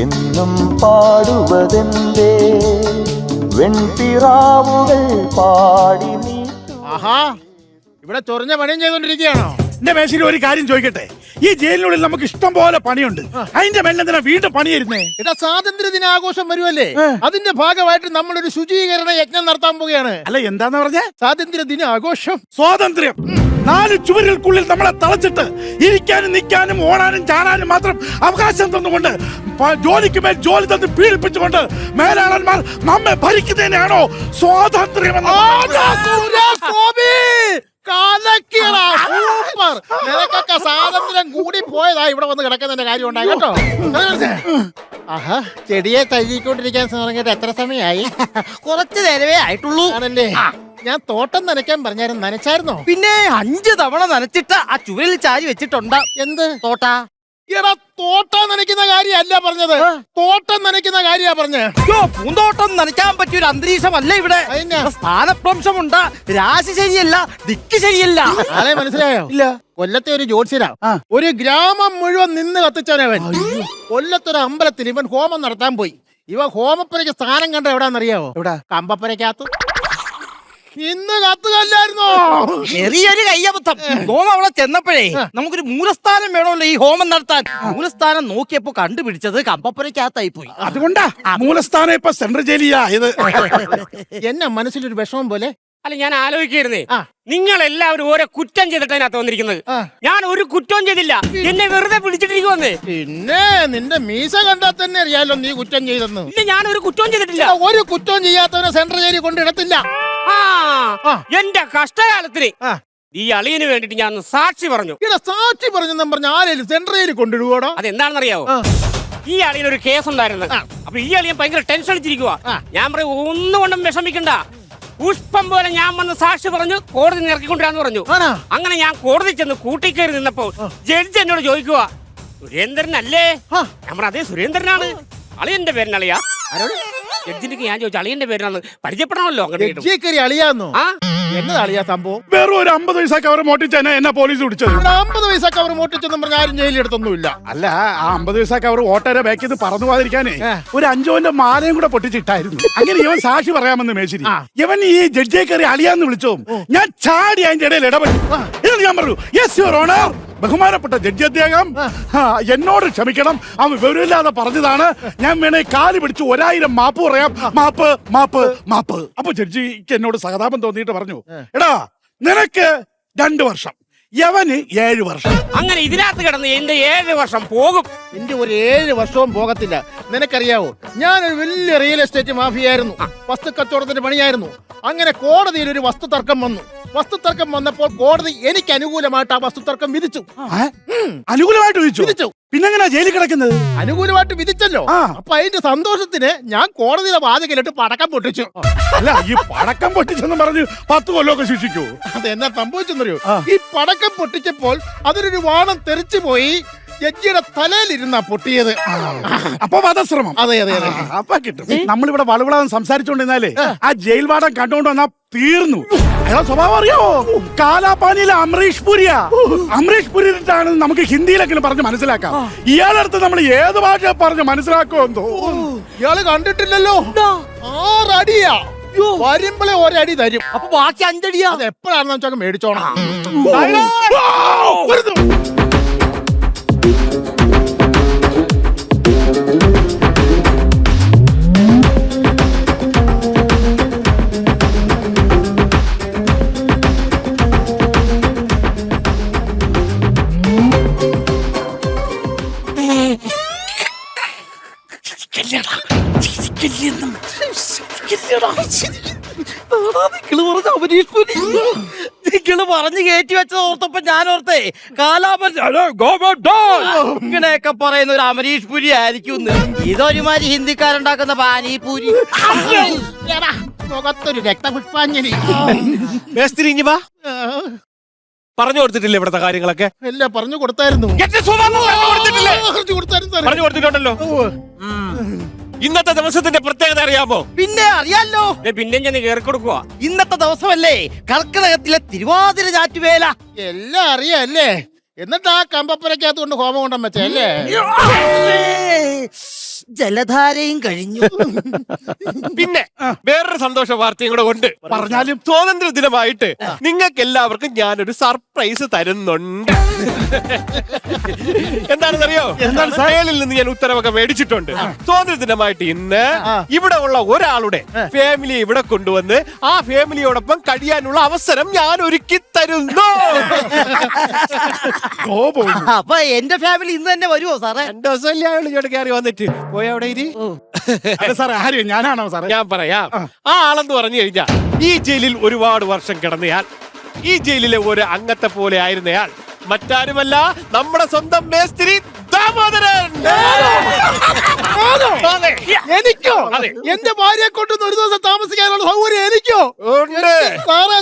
എന്നും പാടുവതെന്തേ? വെൺപിറാവുകൾ പാടി നീ. ആഹാ ഇവിടെ ചൊറിഞ്ഞ പണിയും ചെയ്തോണ്ടിരിക്കുകയാണോ? എന്റെ മേശയിൽ ഒരു കാര്യം ചോദിക്കട്ടെ? ഈ ജയിലിനുള്ളിൽ നമുക്ക് ഇഷ്ടം പോലെ പണിയുണ്ട്. അതിന്റെ മേലെന്തിനാ വീണ്ടും പണിയിരുന്നേ? ഇടാ സ്വാതന്ത്ര്യ ദിനാഘോഷം വരുമല്ലേ അതിന്റെ ഭാഗമായിട്ട് നമ്മൾ ഒരു ശുചീകരണ യജ്ഞം നടത്താൻ പോവുകയാണ്. അല്ല എന്താന്ന് പറഞ്ഞ? സ്വാതന്ത്ര്യ. ദിന ആഘോഷം സ്വാതന്ത്ര്യം നാല് ചുവരുകൾക്കുള്ളിൽ നമ്മളെ തളച്ചിട്ട് ഇരിക്കാനും നിൽക്കാനും ഓടാനും ചാടാനും മാത്രം അവകാശം തന്നുകൊണ്ട് ജോലിക്ക് മേൽ ജോലി തന്ന് പീഡിപ്പിച്ചുകൊണ്ട് മേലാളന്മാർ നമ്മെ ഭരിക്കുന്നതിനാണോ സ്വാതന്ത്ര്യം എന്ന് ആടാ, സുരേഷ് ഗോപി! കലക്കിയടാ, സൂപ്പർ. നിനക്കൊക്കെ സ്വാതന്ത്ര്യം കൂടി പോയതാ ഇവിടെ വന്ന് കിടക്കുന്നതിന്റെ കാര്യം ഉണ്ടായി കേട്ടോ ആഹാ ചെടിയെ തഴുകിക്കൊണ്ടിരിക്കാൻ തുടങ്ങിയിട്ട് എത്ര സമയമായി കുറച്ച് നേരമേ ആയിട്ടുള്ളൂ ആണല്ലേ ഞാൻ തോട്ടം നനയ്ക്കാൻ പറഞ്ഞായിരുന്നു. നനച്ചായിരുന്നോ? പിന്നെ അഞ്ച് തവണ നനച്ചിട്ട് ആ ചുവരിൽ ചാരി വെച്ചിട്ടുണ്ട്. എന്ത്? തോട്ട. എടാ തോട്ടം നനയ്ക്കുന്ന കാര്യമല്ല പറഞ്ഞത്. തോട്ടം നനയ്ക്കുന്ന കാര്യാ പറഞ്ഞേ. അയ്യോ പൂന്തോട്ടം നനയ്ക്കാൻ പറ്റിയ ഒരു അന്തരീക്ഷമല്ല ഇവിടെ. അതെന്നാ? സ്ഥാനഭ്രംശമുണ്ട് രാശി ശരിയല്ല ദിക്ക് ശരിയല്ല. ആളെ മനസ്സിലായോ? ഇല്ല. കൊല്ലത്തെ ഒരു ജ്യോത്സ്യനാ ആ. ഒരു ഗ്രാമം മുഴുവൻ നിന്ന് കത്തിച്ചവനവൻ കൊല്ലത്തൊരു അമ്പലത്തിൽ ഇവൻ ഹോമം നടത്താൻ പോയി. ഇവ ഹോമപ്പുരയ്ക്ക് സ്ഥാനം കണ്ട എവിടാന്നറിയാവോ? എവിടാ? കമ്പപ്പുരക്കകത്ത് ഇന്ന് കത്തുകല്ലായിരുന്നോ? ചെറിയൊരു കയ്യബദ്ധം. ഹോമം അവിടെ ചെന്നപ്പോഴേ നമുക്കൊരു മൂലസ്ഥാനം വേണമല്ലോ ഈ ഹോമം നടത്താൻ. മൂലസ്ഥാനം നോക്കിയപ്പോ കണ്ടുപിടിച്ചത് കമ്പപ്പുരക്കകത്തായി പോയി. അതുകൊണ്ടാ മൂലസ്ഥാനം ഇപ്പൊ സെൻട്രൽ ജയിലിയായത് എന്നെ മനസ്സിലൊരു വിഷമം പോലെ? അല്ല ഞാൻ ആലോചിക്കായിരുന്നേ. നിങ്ങൾ എല്ലാവരും ഓരോ കുറ്റം ചെയ്തിട്ടതിനകത്ത് വന്നിരിക്കുന്നത്. ഞാൻ ഒരു കുറ്റവും ചെയ്തില്ല. എന്നെ വെറുതെ പിടിച്ചിട്ടിരിക്കുവന്നേ പിന്നെ നിന്റെ മീശ കണ്ടാൽ തന്നെ അറിയാലോ നീ കുറ്റം ചെയ്തെന്ന്. ഇല്ല ഞാൻ ഒരു കുറ്റവും ചെയ്തിട്ടില്ല. ഒരു കുറ്റവും ചെയ്യാത്തവനെ സെൻട്രൽ ജയിലിൽ കൊണ്ടിടത്തില്ല ആ ആ. എന്റെ കഷ്ടകാലത്തിന് ആ. ഈ അളിയന് വേണ്ടിട്ട് ഞാൻ ഒന്ന് സാക്ഷി പറഞ്ഞു. ഇവിടെ സാക്ഷി പറഞ്ഞു പറഞ്ഞ ആരെയും സെൻട്രൽ ജയിലിൽ കൊണ്ടിടുവോടോ അതെന്താണെന്നറിയാവോ? ആ. ഈ അളിയൻ ഒരു കേസ് ഉണ്ടായിരുന്നു അപ്പൊ ഈ അളിയൻ ഭയങ്കര ടെൻഷൻ അടിച്ചിരിക്കുക ആ. ഞാൻ പറയും ഒന്നും കൊണ്ടും വിഷമിക്കണ്ട. പുഷ്പം പോലെ ഞാൻ വന്ന് സാക്ഷി പറഞ്ഞു കോടതി ഇറക്കിക്കൊണ്ടിരാന്ന് പറഞ്ഞു. ആണോ? അങ്ങനെ ഞാൻ കോടതി ചെന്ന് കൂട്ടിക്കേറി നിന്നപ്പോൾ ജഡ്ജി എന്നോട് ചോദിക്കുക സുരേന്ദ്രൻ അല്ലേ ഞാൻ അതേ അതെ സുരേന്ദ്രനാണ്. അളിയന്റെ പേരിനളിയാ ജഡ്ജിന്റെ ഞാൻ ചോദിച്ചു അളിയന്റെ പേരാണ് പരിചയപ്പെടണമല്ലോ. ജഡ്ജിയെ കയറി അളിയാന്നോ? ആ? എന്നതാ അളിയാ സംഭവം? വെറും ഒരു അമ്പത് പൈസക്ക് അവർ മോട്ടിച്ചെന്നെ എന്നെ പോലീസ് പിടിച്ചത്. ഇവിടെ അമ്പത് പൈസക്ക് അവർ മോട്ടിച്ചെന്നും പറഞ്ഞ ആരും ജയിലിൽ എടുത്തൊന്നുമില്ല അല്ല ആ അമ്പത് പൈസക്ക് അവർ ഓട്ടോരെ ബാക്കിൽ നിന്ന് പറന്നു പോകാതിരിക്കാനേ ആ. ഒരു അഞ്ചോന്റെ മാലയും കൂടെ പൊട്ടിച്ചിട്ടായിരുന്നു. അങ്ങനെ ഇവൻ സാക്ഷി പറയാമെന്ന് മേശിരി. ഇവൻ ഈ ജഡ്ജിയെ കയറി അളിയാന്ന് വിളിച്ചോ ഞാൻ ചാടി അതിന്റെ ഇടയിൽ ഇടപെട്ടു. എന്നിട്ട് ഞാൻ പറഞ്ഞു യെസ് യുവർ ഓണർ ബഹുമാനപ്പെട്ട ജഡ്ജി അദ്ദേഹം എന്നോട് ക്ഷമിക്കണം. അവൻ വിവരമില്ലാതെ പറഞ്ഞതാണ്. ഞാൻ വേണേ കാൽ പിടിച്ച് ഒരായിരം മാപ്പ് പറയാം. മാപ്പ് മാപ്പ് മാപ്പ്. അപ്പൊ ജഡ്ജിക്ക് എന്നോട് സഹതാപം തോന്നിയിട്ട് പറഞ്ഞു എടാ നിനക്ക് രണ്ടു വർഷം യവന് ഏഴ് വർഷം. അങ്ങനെ ഇതിനകത്ത് കിടന്ന് എന്റെ ഏഴ് വർഷം പോകും. എന്റെ ഒരു ഏഴ് വർഷവും പോകത്തില്ല. നിനക്കറിയാവോ ഞാൻ ഒരു വലിയ റിയൽ എസ്റ്റേറ്റ് മാഫിയായിരുന്നു വസ്തു കച്ചവടത്തിന്റെ പണിയായിരുന്നു. അങ്ങനെ കോടതിയിൽ ഒരു വസ്തു തർക്കം വന്നു. വസ്തു തർക്കം വന്നപ്പോൾ കോടതി എനിക്ക് അനുകൂലമായിട്ട് ആ വസ്തുതർക്കം വിധിച്ചു. അനുകൂലമായിട്ട് വിധിച്ചു? വിധിച്ചു. പിന്നെങ്ങനെ ജയിലിൽ കിടക്കുന്നത്? അനുകൂലമായിട്ട് വിധിച്ചല്ലോ. അപ്പൊ അതിന്റെ സന്തോഷത്തിന് ഞാൻ കോടതിയുടെ വാചകയിലിട്ട് പടക്കം പൊട്ടിച്ചു. അല്ല ഈ പടക്കം പൊട്ടിച്ചെന്ന് പറഞ്ഞു പത്ത് കൊല്ലമൊക്കെ ശിക്ഷിക്കൂ. അത് എന്നാ സംഭവിച്ചെന്നറിയോ ഈ പടക്കം പൊട്ടിച്ചപ്പോൾ അതിനൊരു വാണം തെറിച്ചു പോയി ജഡ്ജിയുടെ തലയിലിരുന്നാ പൊട്ടിയത്. അപ്പൊ വധശ്രമം. അതെ അതെ അതെ. അപ്പൊ കിട്ടും. നമ്മളിവിടെ വളവിളാൻ സംസാരിച്ചോണ്ടിരുന്നാലേ ആ. ജയിൽ വാടം കണ്ടുകൊണ്ട് വന്നാ തീർന്നു. അയാളെ സ്വഭാവം അറിയാമോ കാലാപാനിയിലെ അമരീഷ് പുരിയാ. അമരീഷ് പുരിട്ടാണ് നമുക്ക് ഹിന്ദിയിലെങ്കിലും പറഞ്ഞ് മനസ്സിലാക്കാം. ഇയാളടുത്ത് നമ്മൾ ഏത് ഭാഷ പറഞ്ഞ് മനസ്സിലാക്കുമെന്തോ ഇയാൾ കണ്ടിട്ടില്ലല്ലോ. ആറടിയാ. വരുമ്പളെ ഒരടി തരും. അപ്പൊ ബാക്കി അഞ്ചടിയാ? അത് എപ്പോഴാണെന്ന് വെച്ചാൽ മേടിച്ചോണം. നിങ്ങൾ പറഞ്ഞ അമരീഷ് പുരി നിങ്ങൾ പറഞ്ഞു കയറ്റി വെച്ചത് ഓർത്തപ്പോ ഞാൻ ഓർത്തേ. കാലാപൻ ഇങ്ങനെയൊക്കെ പറയുന്ന ഒരു അമരീഷ് പുരി ആയിരിക്കും ഇതൊരുമാതിരി ഹിന്ദിക്കാരുണ്ടാക്കുന്ന പാനിപൂരി. മുഖത്തൊരു രക്തപുഷ്പാഞ്ജലി. മേസ്തിരി ഇങ്ങ് വാ. പറഞ്ഞു കൊടുത്തിട്ടില്ലേ ഇവിടുത്തെ കാര്യങ്ങളൊക്കെ? എല്ലാം പറഞ്ഞു കൊടുത്തായിരുന്നു. പറഞ്ഞു കൊടുത്തിട്ടില്ലേ? പറഞ്ഞു കൊടുത്തായിരുന്നു പറഞ്ഞു കൊടുത്തിട്ടുണ്ടല്ലോ. ഇന്നത്തെ ദിവസത്തിന്റെ പ്രത്യേകത അറിയാമോ? പിന്നെ അറിയാലോ. പിന്നെ ഞാൻ കയറി കൊടുക്കുക ഇന്നത്തെ ദിവസമല്ലേ കർക്കിടകത്തിലെ തിരുവാതിര ചാറ്റുവേല. എല്ലാം അറിയാല്ലേ? എന്നിട്ട് ആ കമ്പപ്പുരക്കകത്ത് കൊണ്ട് ഹോമം കൊണ്ടം വെച്ചല്ലേ ജലധാരയും കഴിഞ്ഞു. പിന്നെ വേറൊരു സന്തോഷ വാർത്തയും കൂടെ ഉണ്ട്. പറഞ്ഞാലും സ്വാതന്ത്ര്യ ദിനമായിട്ട് നിങ്ങൾക്ക് എല്ലാവർക്കും ഞാനൊരു സർപ്രൈസ് തരുന്നുണ്ട്. എന്താണെന്നറിയോ? എന്താണ് സഹേലിൽ നിന്ന് ഞാൻ ഉത്തരവൊക്കെ മേടിച്ചിട്ടുണ്ട്. സ്വാതന്ത്ര്യ ദിനമായിട്ട് ഇന്ന് ഇവിടെ ഉള്ള ഒരാളുടെ ഫാമിലി ഇവിടെ കൊണ്ടുവന്ന് ആ ഫാമിലിയോടൊപ്പം കഴിയാനുള്ള അവസരം ഞാൻ ഒരുക്കി തരുന്നു അപ്പൊ എന്റെ ഫാമിലി ഇന്ന് തന്നെ വരുമോ സാറേ? രണ്ടു ദിവസം കയറി വന്നിട്ട്. പോയി അവിടെ ഇരി. അല്ല സാറേ ആരും? ഞാനാണോ സാറേ? ഞാൻ പറയാം. ആ. ആളെന്ന് പറഞ്ഞു കഴിഞ്ഞാൽ ഈ ജയിലിൽ ഒരുപാട് വർഷം കിടന്നയാൾ. ഈ ജയിലിലെ ഒരു അംഗത്തെ പോലെ ആയിരുന്നയാൾ. മറ്റാരുമല്ല നമ്മുടെ സ്വന്തം മേസ്ത്രി ദാമോദരൻ. അതെ. എനിക്കോ? അതെ. എന്റെ ഭാര്യയെ കൊണ്ടുവന്ന് ഒരു ദിവസം താമസിക്കാനുള്ള സൗകര്യം എനിക്കോ? ഉണ്ട്. സാറേ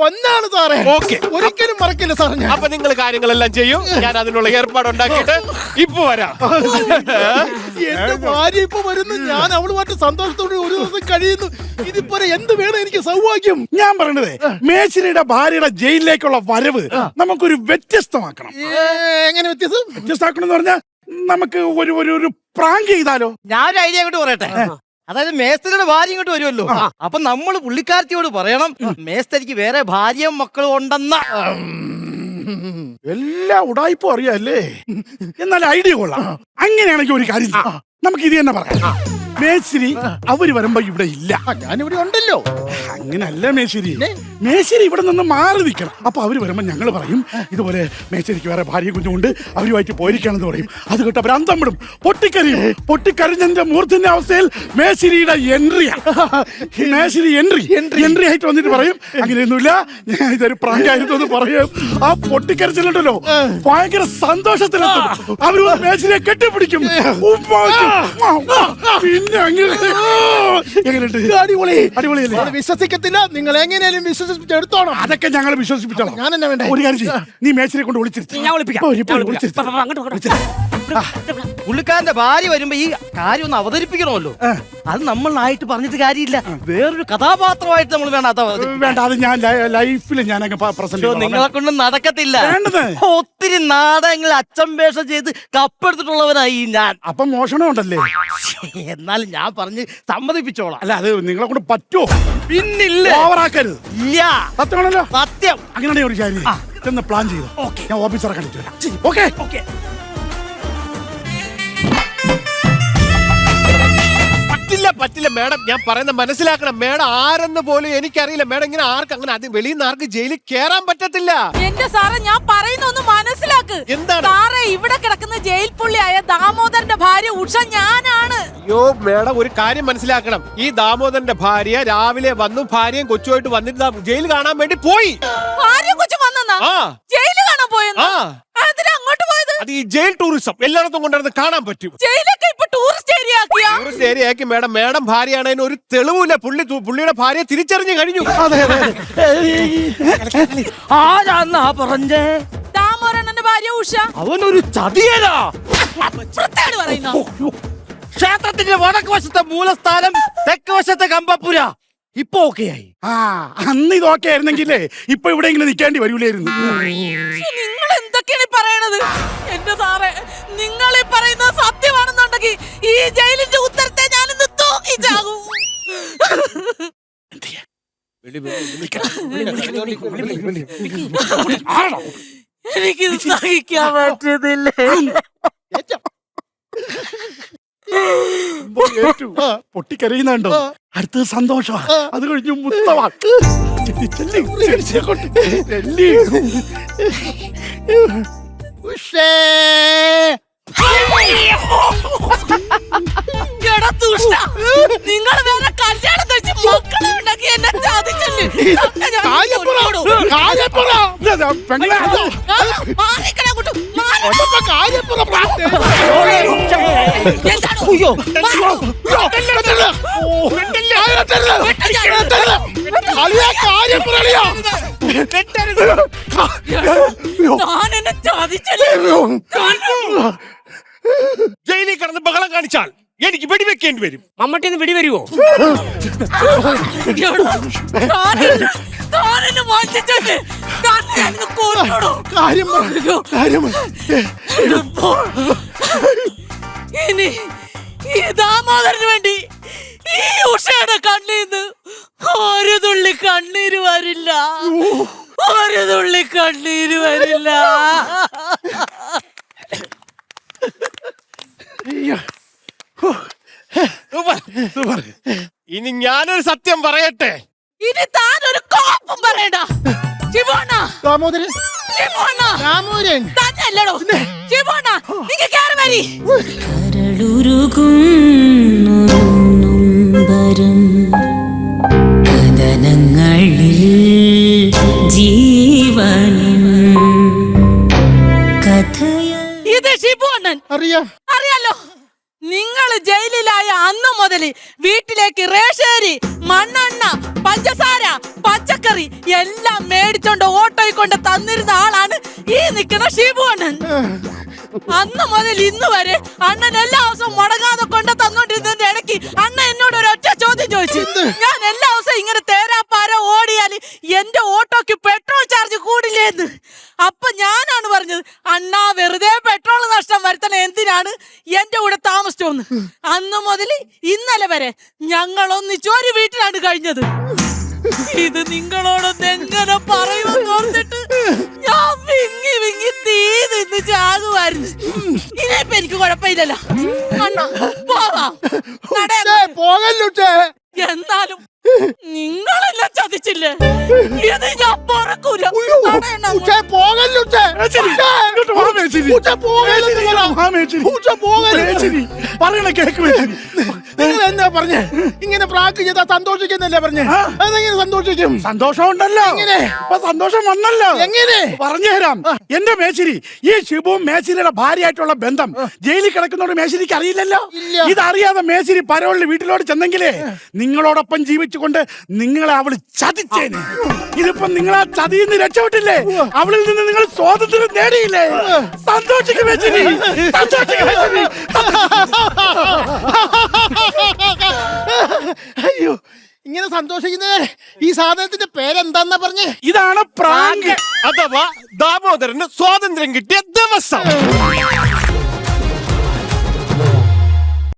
പൊന്നാണ് സാറേ. ഓക്കെ. ഒരിക്കലും മറക്കില്ല സാർ ഞാൻ. അപ്പൊ നിങ്ങൾ കാര്യങ്ങളെല്ലാം ചെയ്യും. ഞാൻ അതിനുള്ള ഏർപ്പാട് ഉണ്ടാക്കിയിട്ട് ഇപ്പൊ വരാം. എന്റെ ഭാര്യ ഇപ്പൊ വരുന്നു. ഞാൻ അവളുമായിട്ട് സന്തോഷത്തോടെ ഒരു ദിവസം കഴിയുന്നു. ഇതിപ്പോ എന്ത് വേണം എനിക്ക് സൗഭാഗ്യം? ഞാൻ പറയണത് മേശിനിയുടെ ഭാര്യയുടെ ജയിലിലേക്കുള്ള വരവ് നമുക്കൊരു വ്യത്യസ്തമാക്കണം. എങ്ങനെ വ്യത്യസ്തം? വ്യത്യസ്തമാക്കണം എന്ന് പറഞ്ഞാൽ നമുക്ക് ഒരു ഒരു ഒരു പ്രാങ്ക് ചെയ്താലോ? ഞാൻ ഒരു ഐഡിയ അങ്ങോട്ട് പറയട്ടെ. അതായത് മേസ്തരിയുടെ ഭാര്യ ഇങ്ങോട്ട് വരുമല്ലോ. അപ്പൊ നമ്മൾ പുള്ളിക്കാരത്തിയോട് പറയണം മേസ്തരിക്ക് വേറെ ഭാര്യയും മക്കളും ഉണ്ടെന്ന. എല്ലാ ഉടായ്പും അറിയാല്ലേ എന്നാൽ ഐഡിയ കൊള്ളാം. അങ്ങനെയാണെങ്കിൽ ഒരു കാര്യം. നമുക്ക് ഇത് തന്നെ പറയാം. മേശിരി അവർ വരുമ്പോ ഇവിടെ ഇല്ല. ഞാനിവിടെ ഉണ്ടല്ലോ. അങ്ങനല്ല മേശിരി മേശിരി ഇവിടെ നിന്ന് മാറി നിൽക്കണം അപ്പൊ അവർ വരുമ്പോ ഞങ്ങൾ പറയും ഇതുപോലെ മേശരിക്ക് വേറെ ഭാര്യ കുഞ്ഞുകൊണ്ട് അവരുമായിട്ട് പോയിരിക്കണമെന്ന് പറയും. അത് കേട്ട് അവർ അന്തം വിടും. പൊട്ടിക്കരയും. പൊട്ടിക്കരഞ്ഞതിന്റെ മൂർത്തിന്റെ അവസ്ഥയിൽ മേശിരിയുടെ എൻട്രിയാ മേശിരി എൻട്രി എൻട്രി ആയിട്ട് വന്നിട്ട് പറയും അങ്ങനെയൊന്നുമില്ല. ഞാൻ ഇതൊരു പ്രാങ്കായിരുന്നു എന്ന് പറയും. ആ പൊട്ടിക്കരച്ചിലുണ്ടല്ലോ. ഭയങ്കര സന്തോഷത്തിലെത്തും അവർ മേശരിയെ കെട്ടിപ്പിടിക്കും. പിന്നെ അടിപൊളി. വിശ്വസിക്കത്തില്ല. നിങ്ങൾ എങ്ങനെയാലും വിശ്വസിച്ചെടുത്തോണം അതൊക്കെ ഞങ്ങൾ വിശ്വസിപ്പിച്ചോളാം. ഞാൻ എന്നാ വേണ്ട? ഒരു കാര്യം നീ മേച്ചിനെ കൊണ്ട് വിളിച്ചിരുത്തി ഞാൻ വിളിപ്പിക്കാം. പുള്ളിക്കാരന്റെ ഭാര്യ വരുമ്പോ ഈ കാര്യം ഒന്ന് അവതരിപ്പിക്കണമല്ലോ. അത് നമ്മളായിട്ട് പറഞ്ഞിട്ട് കാര്യമില്ല. വേറൊരു കഥാപാത്രമായിട്ട് നമ്മൾ വേണം അത് വേണ്ട അത് ഞാൻ ലൈഫിൽ ഞാൻ നിങ്ങളെ കൊണ്ട് നടക്കത്തില്ല. ഒത്തിരി നാടകങ്ങൾ അച്ഛൻ വേഷം ചെയ്ത് കപ്പെടുത്തിട്ടുള്ളവനായി ഞാൻ. അപ്പൊ മോഷണം ഉണ്ടല്ലേ? എന്നാലും ഞാൻ പറഞ്ഞ് സമ്മതിപ്പിച്ചോളാം. അല്ല അത് നിങ്ങളെ കൊണ്ട് പറ്റുമോ പിന്നില്ല. ഓവറാക്കരുത്. ഇല്ല. സത്യമാണല്ലോ? സത്യം. അങ്ങനെയാണെങ്കിൽ ഒരു കാര്യം ചെന്ന് പ്ലാൻ ചെയ്തു? ഞാൻ ഓഫീസറെ കണ്ടിട്ട് വരാം. ഓക്കെ? പറ്റില്ല പറ്റില്ല മേഡം. ഞാൻ പറയുന്നത് മനസ്സിലാക്കണം. മേഡം ആരെന്ന് പോലും എനിക്കറിയില്ല. മേഡം ഇങ്ങനെ ആർക്ക് അങ്ങനെ അത് വെളിയിൽ നിന്ന് ആർക്ക് ജയിലിൽ കേറാൻ പറ്റത്തില്ല. എന്റെ സാറേ ഞാൻ പറയുന്ന ഒന്ന് മനസ്സിലാക്ക്. എന്താണ്? സാറേ ഇവിടെ കിടക്കുന്ന ജയിൽ പുള്ളിയായ ദാമോദരന്റെ ഭാര്യ ഉഷ ഞാനാണ്. അയ്യോ മേഡം ഒരു കാര്യം മനസ്സിലാക്കണം. ഈ ദാമോദരന്റെ ഭാര്യ രാവിലെ വന്നു ഭാര്യയും കൊച്ചുമായിട്ട് വന്നിട്ട് ദാ ജയിൽ കാണാൻ വേണ്ടി പോയി. ഭാര്യ കൊച്ചു വന്നെന്നാ? ആ. ജയിലിൽ കാണാൻ പോയെന്ന്? ആ. അതിന് അങ്ങോട്ട് പോയത്? അത് ഈ ജയിൽ ടൂറിസം എല്ലായിടത്തും കൊണ്ടുവന്ന് കാണാൻ പറ്റും. ജയിലൊക്കെ ഇപ്പൊ ഏരിയ ആക്കിയാ ടൂറിസ്റ്റ് ഏരിയ ആക്കി മേഡം മേഡം ഭാര്യയാണ്. അതിന് ഒരു തെളിവില്ല പുള്ളി തു- പുള്ളിയുടെ ഭാര്യയെ തിരിച്ചറിഞ്ഞു കഴിഞ്ഞു. ആരാന്നാ പറഞ്ഞേ? ദാമോദരന്റെ ഭാര്യ ഉഷ. അവനൊരു ചതിയനാ. പറയുന്ന? ക്ഷേത്രത്തിന്റെ വടക്ക് വശത്തെ മൂലസ്ഥാനം തെക്ക് വശത്തെ കമ്പപ്പുര. ഇപ്പൊ ഓക്കെയായി. ആ അന്ന് ഇതൊക്കെ ആയിരുന്നെങ്കിലേ ഇപ്പൊ ഇവിടെ ഇങ്ങനെ നിൽക്കേണ്ടി വരൂലായിരുന്നു. നിങ്ങൾ എന്തൊക്കെയാണ് ഈ പറയണത് എന്റെ സാറേ നിങ്ങൾ ഈ പറയുന്ന സത്യമാണെന്നുണ്ടെങ്കിൽ ഈ ജയിലിന്റെ ഉത്തരത്തെ ഞാൻ ഇന്ന് തൂക്കി ചാകും എനിക്ക് സഹിക്കാൻ പറ്റുന്നില്ലേ. പൊട്ടിക്കരയുന്നുണ്ടോ അടുത്തത് സന്തോഷമാ അത് കഴിഞ്ഞു മുത്തവാ ചെല്ലി. ചെല്ലി. ഉഷേ. നിങ്ങൾ വേറെ കല്യാണം കഴിച്ച് മക്കളെ ഉണ്ടാക്കി എന്നെ ചതിച്ചല്ലേ. എന്താണ്? ജയിലിൽ കിടന്ന് ബഹളം കാണിച്ചാൽ എനിക്ക് വെടിവെക്കേണ്ടി വരും മമ്മട്ടിന്ന് വെടി പറ. ഇനി ഈ ദാമോദരന് വേണ്ടി ഈ ഉഷയുടെ കണ്ണീന്ന് ഒരു തുള്ളി കണ്ണീര് വരില്ല. ഒരു തുള്ളി കണ്ണീര് വരില്ല. സൂപ്പർ. ഇനി ഞാനൊരു സത്യം പറയട്ടെ? ഇനി താൻ ഒരു കോപ്പും പറയണ്ട. ശിവോണ ദാമോദരൻ. ശിവോണ ദാമോദരൻ. തന്നെയല്ലടോ. ശിവോണ നിങ്ങ കഥയ ഇത് ശിവണ്ണൻ അറിയാം. അറിയാലോ? നിങ്ങൾ ജയിലിലായ അന്ന് മുതൽ വീട്ടിലേക്ക് റേഷേരി മണ്ണെണ്ണ പഞ്ചസാര പച്ചക്കറി എല്ലാം മേടിച്ചോണ്ട് ഓട്ടോയിൽ കൊണ്ട് തന്നിരുന്ന ആളാണ് ഈ നിൽക്കുന്ന ഷിബു അണ്ണൻ. അന്ന് മുതൽ ഇന്ന് വരെ അണ്ണൻ എല്ലാ ദിവസവും മുടങ്ങാതെ കൊണ്ട് തന്നോണ്ടിരുന്നതിന്റെ ഇടയ്ക്ക് അണ്ണൻ എന്നോട് ഒരു ഒറ്റ ചോദ്യം ചോദിച്ചു. ഞാൻ എല്ലാ ദിവസവും ഇങ്ങനെ തേരാപ്പാര ഓടിയാൽ എന്റെ ഓട്ടോക്ക് പെട്രോൾ ചാർജ് കൂടില്ലേന്ന് അപ്പൊ ഞാനാണ് പറഞ്ഞത് അണ്ണാ വെറുതെ പെട്രോൾ നഷ്ടം വരുത്തണ എന്തിനാണ് എന്റെ കൂടെ താമസിച്ചോന്ന്? അന്ന് മുതൽ ഇന്നലെ വരെ ഞങ്ങൾ ഒന്നിച്ച് ഒരു വീട്ടിലാണ് കഴിഞ്ഞത്. ഇത് നിങ്ങളോടൊന്ന് എങ്ങനെ പറയുമെന്ന് ഇനിയിപ്പൊ എനിക്ക് കുഴപ്പമില്ലല്ലോ അണ്ണാ പോവാം നട പോകല്ലുച്ചേ എന്നാലും നിങ്ങളെല്ലാം ചതിച്ചില്ലേ ഇത് ഞാൻ പറക്കൂല നടയണ്ണ. ഉച്ചേ പോകല്ലുച്ചേ മേച്ചിരി, ഇങ്ങോട്ട് വാ മേച്ചിരി. ഉച്ച പോകല്ലെന്ന് മേച്ചിരി, പറ. വാ മേച്ചിരി. ഉച്ച പോകല്ല്. മേച്ചിരി, പറയണ കേക്ക് മേച്ചിരി. നിങ്ങൾ എന്താ പറഞ്ഞേ? ഇങ്ങനെ പ്രാക്ക് ചെയ്താ സന്തോഷിക്കുന്നല്ലേ പറഞ്ഞേ? അതെങ്ങനെ സന്തോഷിക്കും? സന്തോഷം ഉണ്ടല്ലോ എങ്ങനെ? ഇപ്പൊ സന്തോഷം വന്നല്ലോ. എങ്ങനെ? പറഞ്ഞു തരാം. എന്റെ മേശിരി ഈ ശിവവും മേശിരിയുടെ ഭാര്യയായിട്ടുള്ള ബന്ധം ജയിലിൽ കിടക്കുന്നോട് മേശിരിക്ക് അറിയില്ലല്ലോ. ഇതറിയാതെ മേശിരി പരോളിൽ വീട്ടിലോട്ട് ചെന്നെങ്കിലേ നിങ്ങളോടൊപ്പം ജീവിച്ചുകൊണ്ട് നിങ്ങളെ അവൾ ചതിച്ചേനെ. ഇതിപ്പോ നിങ്ങൾ ആ ചതിയിൽ നിന്ന് രക്ഷപ്പെട്ടില്ലേ അവളിൽ നിന്ന് നിങ്ങൾ സ്വാതന്ത്ര്യം നേടിയില്ലേ? സന്തോഷിക്കും മേശിരി. സന്തോഷിക്കും മേച്ചിരി അയ്യോ ഇങ്ങനെ സന്തോഷിക്കുന്നത് ഈ സാധനത്തിന്റെ പേരെന്താന്നാ പറഞ്ഞേ? ഇതാണ് പ്രാങ്ക്. അഥവാ ദാമോദരന് സ്വാതന്ത്ര്യം കിട്ടിയ ദിവസം.